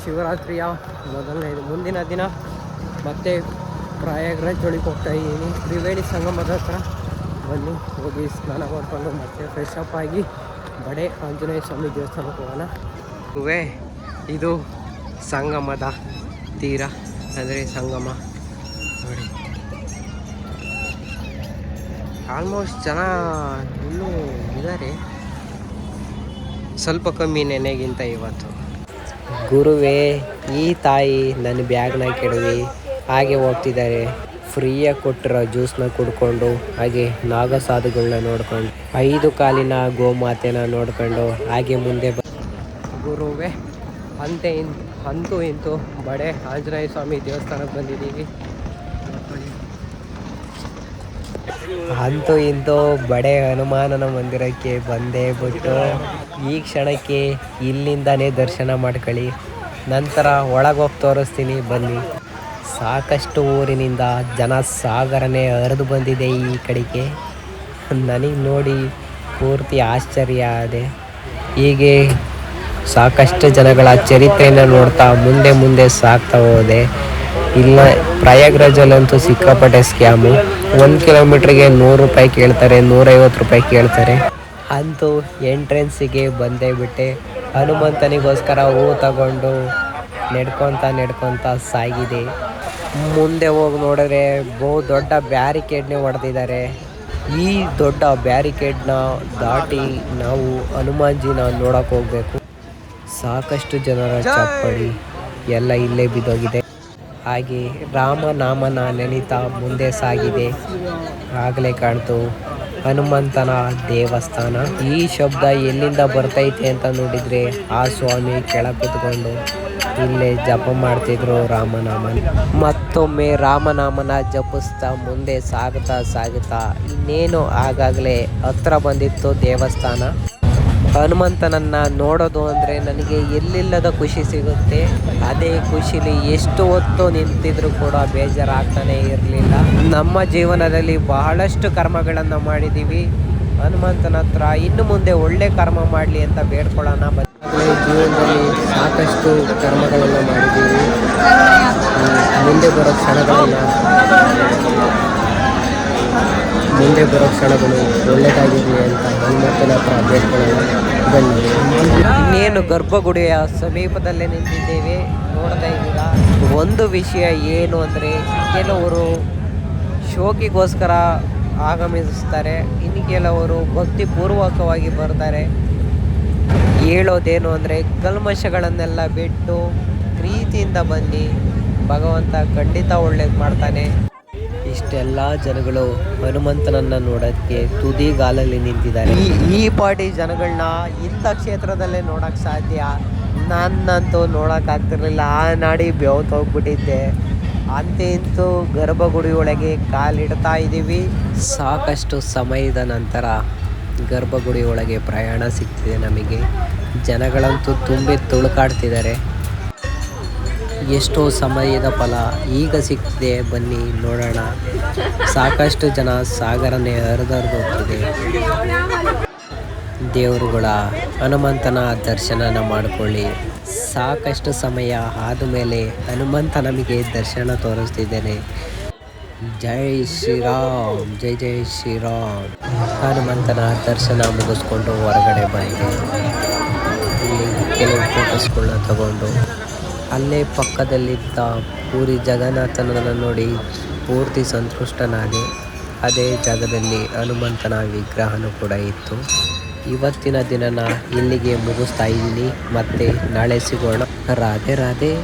ಶಿವರಾತ್ರಿಯ ಮೊದಲನೇ ಮುಂದಿನ ದಿನ ಮತ್ತೆ ಪ್ರಯಾಗ್ರಾಜ್ ಜೋಳಿಗೆ ಹೋಗ್ತಾ ಇದ್ದೀನಿ. ತ್ರಿವೇಣಿ ಸಂಗಮದ ಹತ್ರ ಬನ್ನಿ, ಹೋಗಿ ಸ್ನಾನ ಮಾಡಿಕೊಂಡು ಮತ್ತೆ ಫ್ರೆಶ್ ಅಪ್ ಆಗಿ ಬಡೆ ಆಂಜನೇಯ ಸ್ವಾಮಿ ದೇವಸ್ಥಾನಕ್ಕೆ ಹೋಗೋಣ. ಹೂವೇ ಇದು ಸಂಗಮದ ತೀರ ಅಂದರೆ ಸಂಗಮ. ನೋಡಿ. ಆಲ್ಮೋಸ್ಟ್ ಜನ ಇನ್ನೂ ಇದ್ದಾರೆ. ಸ್ವಲ್ಪ ಕಮ್ಮಿ ನೆನೆಗಿಂತ ಇವತ್ತು. ಗುರುವೇ, ಈ ತಾಯಿ ನನ್ನ ಬ್ಯಾಗ್ನ ಕೆಡವಿ, ಹಾಗೆ ಹೋಗ್ತಿದ್ದಾರೆ. ಫ್ರೀಯಾಗಿ ಕೊಟ್ಟಿರೋ ಜ್ಯೂಸ್ನ ಕುಡ್ಕೊಂಡು, ಹಾಗೆ ನಾಗಸಾಧುಗಳನ್ನ ನೋಡ್ಕೊಂಡು, ಐದು ಕಾಲಿನ ಗೋಮಾತೆನ ನೋಡ್ಕೊಂಡು, ಹಾಗೆ ಮುಂದೆ ಬ, ಗುರುವೇ, ಅಂತೆ ಇಂತು, ಅಂತೂ ಇಂತು, ಬಡೆ, ಆಂಜನೇಯ ಸ್ವಾಮಿ ದೇವಸ್ಥಾನಕ್ಕೆ ಬಂದಿದ್ದೀವಿ. ಅಂತೂ ಇಂತೂ ಬಡೆ ಹನುಮಾನನ ಮಂದಿರಕ್ಕೆ ಬಂದೇ ಬಿಟ್ಟು ಈ ಕ್ಷಣಕ್ಕೆ ಇಲ್ಲಿಂದನೇ ದರ್ಶನ ಮಾಡ್ಕೊಳ್ಳಿ. ನಂತರ ಒಳಗೋಗಿ ತೋರಿಸ್ತೀನಿ, ಬನ್ನಿ. ಸಾಕಷ್ಟು ಊರಿನಿಂದ ಜನ ಸಾಗರನೇ ಹರಿದು ಬಂದಿದೆ ಈ ಕಡೆಗೆ. ನನಗೆ ನೋಡಿ ಪೂರ್ತಿ ಆಶ್ಚರ್ಯ ಆದೆ. ಹೀಗೆ ಸಾಕಷ್ಟು ಜನಗಳ ಚರಿತ್ರೆಯನ್ನು ನೋಡ್ತಾ ಮುಂದೆ ಮುಂದೆ ಸಾಗ್ತಾ ಹೋದೆ. ಇಲ್ಲ ಪ್ರಯಾಗ್ರಾಜಲ್ಲಂತೂ ಸಿಕ್ಕಾಪಟ್ಟೆ ಸ್ಕ್ಯಾಮು. ಒಂದು ಕಿಲೋಮೀಟ್ರಿಗೆ ನೂರು ರೂಪಾಯಿ ಕೇಳ್ತಾರೆ ನೂರೈವತ್ತು ರೂಪಾಯಿ ಕೇಳ್ತಾರೆ. ಅಂತೂ ಎಂಟ್ರೆನ್ಸಿಗೆ ಬಂದೇ ಬಿಟ್ಟೆ. ಹನುಮಂತನಿಗೋಸ್ಕರ ಹೂ ತಗೊಂಡು ನೆಡ್ಕೊತ ನೆಡ್ಕೊತ ಸಾಗಿದೆ. ಮುಂದೆ ಹೋಗಿ ನೋಡಿದ್ರೆ ಬಹು ದೊಡ್ಡ ಬ್ಯಾರಿಕೇಡ್ನೇ ಹೊಡೆದಿದ್ದಾರೆ. ಈ ದೊಡ್ಡ ಬ್ಯಾರಿಕೇಡ್ನ ದಾಟಿ ನಾವು ಹನುಮಾನ್ಜಿನ ನೋಡೋಕೆ ಹೋಗಬೇಕು. ಸಾಕಷ್ಟು ಜನರ ಚಪ್ಪಡಿ ಎಲ್ಲ ಇಲ್ಲೇ ಬಿದ್ದೋಗಿದೆ. ಹಾಗೆ ರಾಮನಾಮನ ನೆನಿತ ಮುಂದೆ ಸಾಗಿದೆ. ಆಗಲೇ ಕಾಣ್ತು ಹನುಮಂತನ ದೇವಸ್ಥಾನ. ಈ ಶಬ್ದ ಎಲ್ಲಿಂದ ಬರ್ತೈತೆ ಅಂತ ನೋಡಿದ್ರೆ ಆ ಸ್ವಾಮಿ ಕೆಳ ಕುತ್ಕೊಂಡು ಇಲ್ಲೇ ಜಪ ಮಾಡ್ತಿದ್ರು ರಾಮನಾಮನ. ಮತ್ತೊಮ್ಮೆ ರಾಮನಾಮನ ಜಪಿಸ್ತಾ ಮುಂದೆ ಸಾಗುತ್ತಾ ಸಾಗುತ್ತಾ ಇನ್ನೇನು ಆಗಾಗಲೇ ಹತ್ರ ಬಂದಿತ್ತು ದೇವಸ್ಥಾನ. ಹನುಮಂತನನ್ನ ನೋಡೋದು ಅಂದರೆ ನನಗೆ ಎಲ್ಲಿಲ್ಲದ ಖುಷಿ ಸಿಗುತ್ತೆ. ಅದೇ ಖುಷಿಲಿ ಎಷ್ಟು ಹೊತ್ತು ನಿಂತಿದ್ರು ಕೂಡ ಬೇಜಾರಾಗ್ತಾನೆ ಇರಲಿಲ್ಲ. ನಮ್ಮ ಜೀವನದಲ್ಲಿ ಬಹಳಷ್ಟು ಕರ್ಮಗಳನ್ನು ಮಾಡಿದ್ದೀವಿ ಹನುಮಂತನ ಹತ್ರ ಇನ್ನು ಮುಂದೆ ಒಳ್ಳೆ ಕರ್ಮ ಮಾಡಲಿ ಅಂತ ಬೇಡ್ಕೊಳ್ಳೋಣ. ಬದಲಾಗಲೇ ಜೀವನದಲ್ಲಿ ಸಾಕಷ್ಟು ಕರ್ಮಗಳನ್ನು ಮಾಡಿದ್ದೀವಿ ಮುಂದೆ ಬರೋ ಕ್ಷಣಗಳನ್ನು ಮುಂದೆ ಬರೋ ಕ್ಷಣಗಳು ಒಳ್ಳೆಯದಾಗಿರಲಿ ಅಂತ ಹನುಮಂತನ ಹತ್ರ ಬನ್ನಿ ಇನ್ನೇನು ಗರ್ಭಗುಡಿಯ ಸಮೀಪದಲ್ಲೇ ನಿಂತಿದ್ದೇವೆ, ನೋಡ್ತಾ ಇದ್ದೀರಾ? ಒಂದು ವಿಷಯ ಏನು ಅಂದರೆ, ಕೆಲವರು ಶೋಕಿಗೋಸ್ಕರ ಆಗಮಿಸ್ತಾರೆ, ಇನ್ನು ಕೆಲವರು ಭಕ್ತಿಪೂರ್ವಕವಾಗಿ ಬರ್ತಾರೆ. ಹೇಳೋದೇನು ಅಂದರೆ, ಕಲ್ಮಶಗಳನ್ನೆಲ್ಲ ಬಿಟ್ಟು ಪ್ರೀತಿಯಿಂದ ಬನ್ನಿ, ಭಗವಂತ ಖಂಡಿತ ಒಳ್ಳೇದು ಮಾಡ್ತಾನೆ. ಇಷ್ಟೆಲ್ಲ ಜನಗಳು ಹನುಮಂತನನ್ನ ನೋಡೋಕ್ಕೆ ತುದಿಗಾಲಲ್ಲಿ ನಿಂತಿದ್ದಾರೆ. ಈ ಈ ಪಾಟಿ ಜನಗಳನ್ನ ಇಂಥ ಕ್ಷೇತ್ರದಲ್ಲೇ ನೋಡಕ್ ಸಾಧ್ಯ? ನನ್ನಂತೂ ನೋಡಕ್ ಆಗ್ತಿರ್ಲಿಲ್ಲ. ಆ ನಾಡಿ ಬೆವತ್ ಹೋಗ್ಬಿಟ್ಟಿದ್ದೆ. ಅಂತೆ ಇಂತೂ ಗರ್ಭಗುಡಿ ಒಳಗೆ ಕಾಲಿಡ್ತಾ ಇದ್ದೀವಿ ಸಾಕಷ್ಟು ಸಮಯದ ನಂತರ ಗರ್ಭಗುಡಿ ಒಳಗೆ ಪ್ರಯಾಣ ಸಿಗ್ತಿದೆ ನಮಗೆ. ಜನಗಳಂತೂ ತುಂಬಿ ತುಳುಕಾಡ್ತಿದ್ದಾರೆ. ಎಷ್ಟೋ ಸಮಯದ ಫಲ ಈಗ ಸಿಗ್ತಿದೆ ಬನ್ನಿ ನೋಡೋಣ. ಸಾಕಷ್ಟು ಜನ ಸಾಗರನೇ ಹರಿದರ್ದು ಹೋಗ್ತಿದೆ ದೇವರುಗಳ ಹನುಮಂತನ ದರ್ಶನನ ಮಾಡಿಕೊಳ್ಳಿ. ಸಾಕಷ್ಟು ಸಮಯ ಆದ ಮೇಲೆ ಹನುಮಂತ ನಮಗೆ ದರ್ಶನ ತೋರಿಸ್ತಿದ್ದೇನೆ. ಜೈ ಶ್ರೀರಾಮ್, ಜೈ ಜೈ ಶ್ರೀರಾಮ್. ಹನುಮಂತನ ದರ್ಶನ ಮುಗಿಸ್ಕೊಂಡು ಹೊರಗಡೆ ಬಂದೆ. ಕೆಲವು ಫೋಟೋಸ್ಗಳನ್ನ ತಗೊಂಡು. ಅಲ್ಲೇ ಪಕ್ಕದಲ್ಲಿದ್ದ ಪೂರಿ ಜಗನ್ನಾಥನನ್ನು ನೋಡಿ ಪೂರ್ತಿ ಸಂತುಷ್ಟನಾದೆ ಅದೇ ಜಾಗದಲ್ಲಿ ಹನುಮಂತನ ವಿಗ್ರಹನೂ ಕೂಡ ಇತ್ತು. ಇವತ್ತಿನ ದಿನನ ಇಲ್ಲಿಗೆ ಮುಗಿಸ್ತಾ ಇದ್ದೀನಿ. ಮತ್ತೆ ನಾಳೆ ಸಿಗೋಣ. ರಾಧೆ ರಾಧೆ.